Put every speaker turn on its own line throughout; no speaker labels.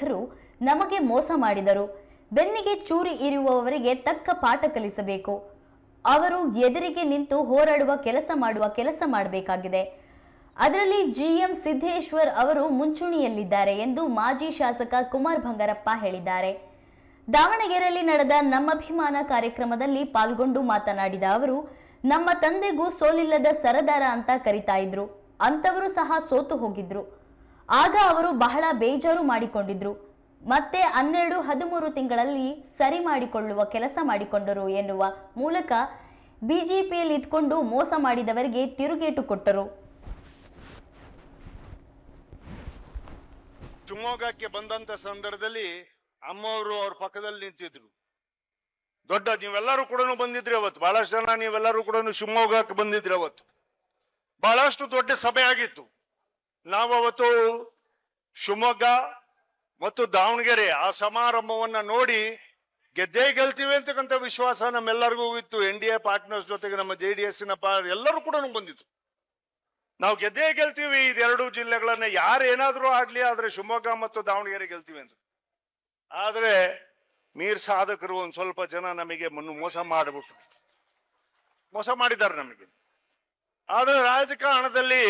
ಶಾಸಕರು ನಮಗೆ ಮೋಸ ಮಾಡಿದರು. ಬೆನ್ನಿಗೆ ಚೂರಿ ಇರುವವರಿಗೆ ತಕ್ಕ ಪಾಠ ಕಲಿಸಬೇಕು. ಅವರು ಎದುರಿಗೆ ನಿಂತು ಹೋರಾಡುವ ಕೆಲಸ ಮಾಡುವ ಕೆಲಸ ಮಾಡಬೇಕಾಗಿದೆ. ಅದರಲ್ಲಿ ಜಿಎಂ ಸಿದ್ದೇಶ್ವರ್ ಅವರು ಮುಂಚೂಣಿಯಲ್ಲಿದ್ದಾರೆ ಎಂದು ಮಾಜಿ ಶಾಸಕ ಕುಮಾರ್ ಬಂಗಾರಪ್ಪ ಹೇಳಿದ್ದಾರೆ. ದಾವಣಗೆರೆಯಲ್ಲಿ ನಡೆದ ನಮ್ಮಭಿಮಾನ ಕಾರ್ಯಕ್ರಮದಲ್ಲಿ ಪಾಲ್ಗೊಂಡು ಮಾತನಾಡಿದ ಅವರು, ನಮ್ಮ ತಂದೆಗೂ ಸೋಲಿಲ್ಲದ ಸರದಾರ ಅಂತ ಕರಿತಾ ಇದ್ರು. ಅಂತವರು ಸಹ ಸೋತು ಹೋಗಿದ್ರು. ಆಗ ಅವರು ಬಹಳ ಬೇಜಾರು ಮಾಡಿಕೊಂಡಿದ್ರು. ಮತ್ತೆ ಹನ್ನೆರಡು, ಹದಿಮೂರು ತಿಂಗಳಲ್ಲಿ ಸರಿ ಮಾಡಿಕೊಳ್ಳುವ ಕೆಲಸ ಮಾಡಿಕೊಂಡರು ಎನ್ನುವ ಮೂಲಕ ಬಿಜೆಪಿಯಲ್ಲಿ ಇದ್ಕೊಂಡು ಮೋಸ ಮಾಡಿದವರಿಗೆ ತಿರುಗೇಟು ಕೊಟ್ಟರು.
ಶಿವಮೊಗ್ಗಕ್ಕೆ ಬಂದಂತ ಸಂದರ್ಭದಲ್ಲಿ ಅಮ್ಮವರು ಅವ್ರ ಪಕ್ಕದಲ್ಲಿ ನಿಂತಿದ್ರು. ದೊಡ್ಡ, ನೀವೆಲ್ಲರೂ ಕೂಡ ಬಂದಿದ್ರಿ ಅವತ್ತು. ಬಹಳಷ್ಟು ಜನ ನೀವೆಲ್ಲರೂ ಕೂಡ ಶಿವಮೊಗ್ಗಕ್ಕೆ ಬಂದಿದ್ರಿ ಅವತ್ತು. ಬಹಳಷ್ಟು ದೊಡ್ಡ ಸಭೆ ಆಗಿತ್ತು. ನಾವು ಅವತ್ತು ಶಿವಮೊಗ್ಗ ಮತ್ತು ದಾವಣಗೆರೆ ಆ ಸಮಾರಂಭವನ್ನ ನೋಡಿ ಗೆದ್ದೇ ಗೆಲ್ತೀವಿ ಅಂತಕ್ಕಂಥ ವಿಶ್ವಾಸ ನಮ್ಮೆಲ್ಲರಿಗೂ ಇತ್ತು. ಎನ್ ಡಿ ಎ ಪಾರ್ಟ್ನರ್ಸ್ ಜೊತೆಗೆ ನಮ್ಮ ಜೆ ಡಿ ಎಸ್ ಎಲ್ಲರೂ ಕೂಡ ಬಂದಿತ್ತು. ನಾವು ಗೆದ್ದೇ ಗೆಲ್ತೀವಿ. ಇದೆರಡು ಜಿಲ್ಲೆಗಳನ್ನ ಯಾರು ಏನಾದರೂ ಆದ್ರೆ ಶಿವಮೊಗ್ಗ ಮತ್ತು ದಾವಣಗೆರೆ ಗೆಲ್ತೀವಿ ಅಂತ. ಆದ್ರೆ ಮೀರ್ ಸಾಧಕರು ಒಂದ್ ಸ್ವಲ್ಪ ಜನ ನಮಗೆ ಮನ್ನು ಮೋಸ ಮಾಡಿಬಿಟ್ರು. ಮೋಸ ಮಾಡಿದ್ದಾರೆ ನಮಗೆ. ಆದ್ರೆ ರಾಜಕಾರಣದಲ್ಲಿ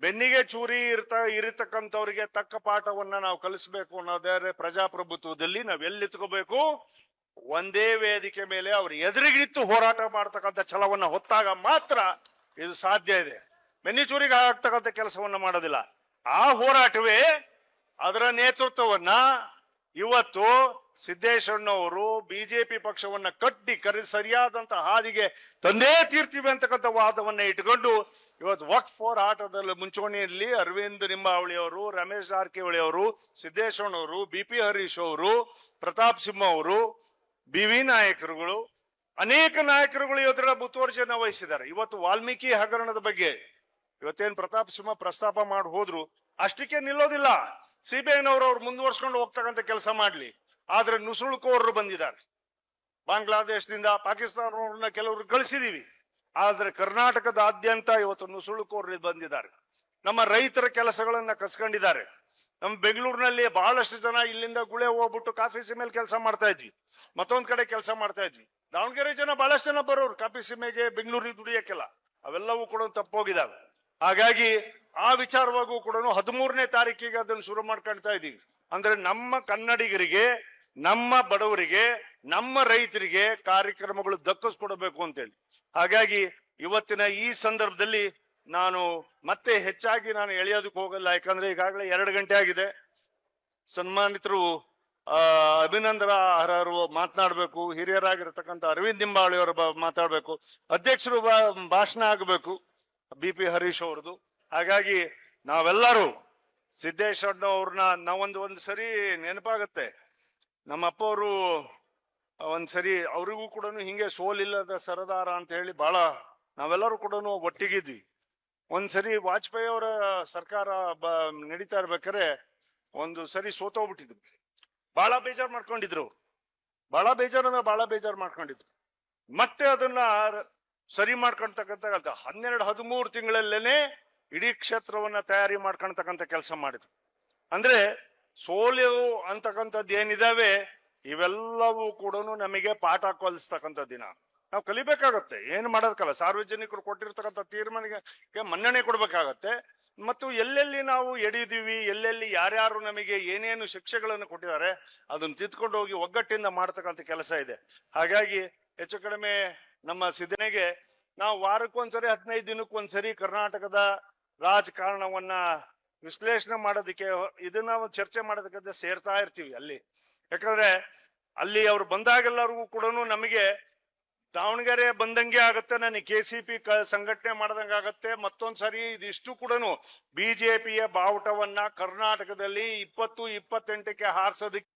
ಬೆನ್ನಿಗೆ ಚೂರಿ ಇರ್ತ ಇರತಕ್ಕಂಥವ್ರಿಗೆ ತಕ್ಕ ಪಾಠವನ್ನ ನಾವು ಕಲಿಸ್ಬೇಕು ಅನ್ನೋದಾದ್ರೆ ಪ್ರಜಾಪ್ರಭುತ್ವದಲ್ಲಿ ನಾವ್ ಎಲ್ಲಿ ತಗೋಬೇಕು ಒಂದೇ ವೇದಿಕೆ ಮೇಲೆ ಅವ್ರ ಎದುರಿಗಿತ್ತು ಹೋರಾಟ ಮಾಡ್ತಕ್ಕಂಥ ಛಲವನ್ನ ಹೊತ್ತಾಗ ಮಾತ್ರ ಇದು ಸಾಧ್ಯ ಇದೆ. ಬೆನ್ನಿಚೂರಿಗೆ ಆಗ್ತಕ್ಕಂಥ ಕೆಲಸವನ್ನ ಮಾಡೋದಿಲ್ಲ. ಆ ಹೋರಾಟವೇ ಅದರ ನೇತೃತ್ವವನ್ನ ಇವತ್ತು ಸಿದ್ದೇಶಣ್ಣವರು ಬಿಜೆಪಿ ಪಕ್ಷವನ್ನ ಕಟ್ಟಿ ಕರೆ ಸರಿಯಾದಂತ ಹಾದಿಗೆ ತಂದೇ ತೀರ್ತೀವಿ ಅಂತಕ್ಕಂಥ ವಾದವನ್ನ ಇಟ್ಕೊಂಡು ಇವತ್ತು ವಕ್ ಫೋರ್ ಆಟದಲ್ಲಿ ಮುಂಚೂಣಿಯಲ್ಲಿ ಅರವಿಂದ್ ನಿಂಬಾವಳಿ ಅವರು ರಮೇಶ್ ಜಾರಕಿಹೊಳಿ ಅವರು, ಸಿದ್ದೇಶ್ವರನವರು ಬಿ ಪಿ ಹರೀಶ್ ಅವರು, ಪ್ರತಾಪ್ ಸಿಂಹ ಅವರು ಬಿ ವಿ ನಾಯಕರುಗಳು, ಅನೇಕ ನಾಯಕರುಗಳು ಇವತ್ತರ ಮುತುವರ್ಜಿಯನ್ನ ವಹಿಸಿದ್ದಾರೆ. ಇವತ್ತು ವಾಲ್ಮೀಕಿ ಹಗರಣದ ಬಗ್ಗೆ ಇವತ್ತೇನ್ ಪ್ರತಾಪ್ ಸಿಂಹ ಪ್ರಸ್ತಾಪ ಮಾಡಿ ಹೋದ್ರು ಅಷ್ಟಕ್ಕೆ ನಿಲ್ಲೋದಿಲ್ಲ. ಸಿಬಿಐನವರು ಅವ್ರು ಮುಂದುವರ್ಸ್ಕೊಂಡು ಹೋಗ್ತಕ್ಕಂಥ ಕೆಲಸ ಮಾಡ್ಲಿ. ಆದ್ರೆ ನುಸುಳುಕೋರರು ಬಂದಿದ್ದಾರೆ. ಬಾಂಗ್ಲಾದೇಶದಿಂದ ಪಾಕಿಸ್ತಾನವ್ರನ್ನ ಕೆಲವರು ಕಳಿಸಿದೀವಿ. ಆದ್ರೆ ಕರ್ನಾಟಕದಾದ್ಯಂತ ಇವತ್ತು ನುಸುಳುಕೋರರು ಬಂದಿದ್ದಾರೆ. ನಮ್ಮ ರೈತರ ಕೆಲಸಗಳನ್ನ ಕಸ್ಕೊಂಡಿದ್ದಾರೆ. ನಮ್ಮ ಬೆಂಗಳೂರಿನಲ್ಲಿ ಬಹಳಷ್ಟು ಜನ ಇಲ್ಲಿಂದ ಗುಳೆ ಹೋಗ್ಬಿಟ್ಟು ಕಾಫಿ ಸೀಮೆಲ್ ಕೆಲಸ ಮಾಡ್ತಾ ಇದ್ವಿ. ಮತ್ತೊಂದ್ ಕಡೆ ಕೆಲಸ ಮಾಡ್ತಾ ಇದ್ವಿ. ದಾವಣಗೆರೆ ಜನ ಬಹಳಷ್ಟು ಜನ ಬರೋರು ಕಾಫಿ ಸೀಮೆಗೆ ಬೆಂಗಳೂರಿಗೆ ದುಡಿಯಕ್ಕೆಲ್ಲ. ಅವೆಲ್ಲವೂ ಕೂಡ ತಪ್ಪೋಗಿದಾವೆ ಹಾಗಾಗಿ ಆ ವಿಚಾರವಾಗೂ ಕೂಡ ಹದಿಮೂರನೇ ತಾರೀಕಿಗೆ ಅದನ್ನು ಶುರು ಮಾಡ್ಕೊಳ್ತಾ ಇದೀವಿ ಅಂದ್ರೆ ನಮ್ಮ ಕನ್ನಡಿಗರಿಗೆ ನಮ್ಮ ಬಡವರಿಗೆ, ನಮ್ಮ ರೈತರಿಗೆ ಕಾರ್ಯಕ್ರಮಗಳು ದಕ್ಕಿಸ್ಕೊಡ್ಬೇಕು ಅಂತೇಳಿ. ಹಾಗಾಗಿ ಇವತ್ತಿನ ಈ ಸಂದರ್ಭದಲ್ಲಿ ನಾನು ಮತ್ತೆ ಹೆಚ್ಚಾಗಿ ನಾನು ಎಳೆಯೋದಕ್ಕೆ ಹೋಗಲ್ಲ. ಯಾಕಂದ್ರೆ ಈಗಾಗಲೇ ಎರಡು ಗಂಟೆ ಆಗಿದೆ. ಸನ್ಮಾನಿತರು, ಆ, ಅಭಿನಂದನ ಅರ್ಹರು ಮಾತನಾಡಬೇಕು. ಹಿರಿಯರಾಗಿರ್ತಕ್ಕಂಥ ಅರವಿಂದ್ ನಿಂಬಾವಳಿ ಅವರು ಮಾತಾಡ್ಬೇಕು. ಅಧ್ಯಕ್ಷರು ಭಾಷಣ ಆಗಬೇಕು ಬಿ ಪಿ ಹರೀಶ್ ಅವ್ರದ್ದು. ಹಾಗಾಗಿ ನಾವೆಲ್ಲರೂ ಸಿದ್ದೇಶ್ವರ ಅವ್ರನ್ನ ನಾವೊಂದು, ಒಂದ್ ಸರಿ ನೆನಪಾಗತ್ತೆ. ನಮ್ಮ ಅಪ್ಪ ಅವರು ಒಂದ್ಸರಿ ಅವರಿಗೂ ಕೂಡ ಹಿಂಗೆ ಸೋಲಿಲ್ಲದ ಸರದಾರ ಅಂತ ಹೇಳಿ ಬಹಳ ನಾವೆಲ್ಲರೂ ಕೂಡ ಒಟ್ಟಿಗಿದ್ವಿ. ಒಂದ್ಸರಿ ವಾಜಪೇಯಿ ಅವರ ಸರ್ಕಾರ ಬ, ನಡೀತಾ ಇರ್ಬೇಕಾರೆ ಒಂದು ಸರಿ ಸೋತೋಗ್ಬಿಟ್ಟಿದ್ರು. ಬಹಳ ಬೇಜಾರ್ ಮಾಡ್ಕೊಂಡಿದ್ರು. ಅವ್ರು. ಬಹಳ ಬೇಜಾರ್ ಅಂದ್ರೆ ಬಹಳ ಬೇಜಾರ್ ಮಾಡ್ಕೊಂಡಿದ್ರು. ಮತ್ತೆ ಅದನ್ನ ಸರಿ ಮಾಡ್ಕೊಳ್ತಕ್ಕಂಥ ಹನ್ನೆರಡು, ಹದಿಮೂರು ತಿಂಗಳಲ್ಲೇನೆ ಇಡೀ ಕ್ಷೇತ್ರವನ್ನ ತಯಾರಿ ಮಾಡ್ಕೊಳ್ತಕ್ಕಂಥ ಕೆಲಸ ಮಾಡಿದ್ರು. ಅಂದ್ರೆ ಸೋಲು ಅಂತಕ್ಕಂಥದ್ದು ಏನಿದಾವೆ, ಇವೆಲ್ಲವೂ ಕೂಡ ನಮಗೆ ಪಾಠ ಕಲಿಸ್ತಕ್ಕಂಥ ದಿನ. ನಾವು ಕಲಿಬೇಕಾಗತ್ತೆ. ಏನು ಮಾಡೋದಕ್ಕಲ್ಲ. ಸಾರ್ವಜನಿಕರು ಕೊಟ್ಟಿರ್ತಕ್ಕಂಥ ತೀರ್ಮಾನಕ್ಕೆ ಮನ್ನಣೆ ಕೊಡ್ಬೇಕಾಗತ್ತೆ. ಮತ್ತು ಎಲ್ಲೆಲ್ಲಿ ನಾವು ಎಡಿದೀವಿ, ಎಲ್ಲೆಲ್ಲಿ ಯಾರ್ಯಾರು ನಮಗೆ ಏನೇನು ಶಿಕ್ಷೆಗಳನ್ನು ಕೊಟ್ಟಿದ್ದಾರೆ, ಅದನ್ನು ತಿದ್ಕೊಂಡು ಹೋಗಿ ಒಗ್ಗಟ್ಟಿಂದ ಮಾಡ್ತಕ್ಕಂಥ ಕೆಲಸ ಇದೆ. ಹಾಗಾಗಿ ಹೆಚ್ಚು ಕಡಿಮೆ ನಮ್ಮ ಸಿದ್ಧನೆಗೆ ನಾವು ವಾರಕ್ಕೊಂದ್ಸರಿ, ಹದಿನೈದು ದಿನಕ್ಕೊಂದ್ಸರಿ ಕರ್ನಾಟಕದ ರಾಜಕಾರಣವನ್ನ ವಿಶ್ಲೇಷಣೆ ಮಾಡೋದಕ್ಕೆ ಇದನ್ನ ನಾವು ಚರ್ಚೆ ಮಾಡೋದಕ್ಕೆ ಸೇರ್ತಾ ಇರ್ತೀವಿ ಅಲ್ಲಿ. ಯಾಕಂದ್ರೆ ಅಲ್ಲಿ ಅವ್ರು ಬಂದಾಗೆಲ್ಲರಿಗೂ ಕೂಡ ನಮಗೆ ದಾವಣಗೆರೆ ಬಂದಂಗೆ ಆಗತ್ತೆ, ನನಗೆ ಕೆ ಸಿ ಪಿ ಸಂಘಟನೆ ಮಾಡ್ದಂಗೆ ಆಗತ್ತೆ, ಮತ್ತೊಂದ್ ಸರಿ ಇದಿಷ್ಟು ಕೂಡ ಬಿಜೆಪಿಯ ಬಾವುಟವನ್ನ ಕರ್ನಾಟಕದಲ್ಲಿ ಇಪ್ಪತ್ತು, ಇಪ್ಪತ್ತೆಂಟಕ್ಕೆ ಹಾರಿಸೋದಕ್ಕೆ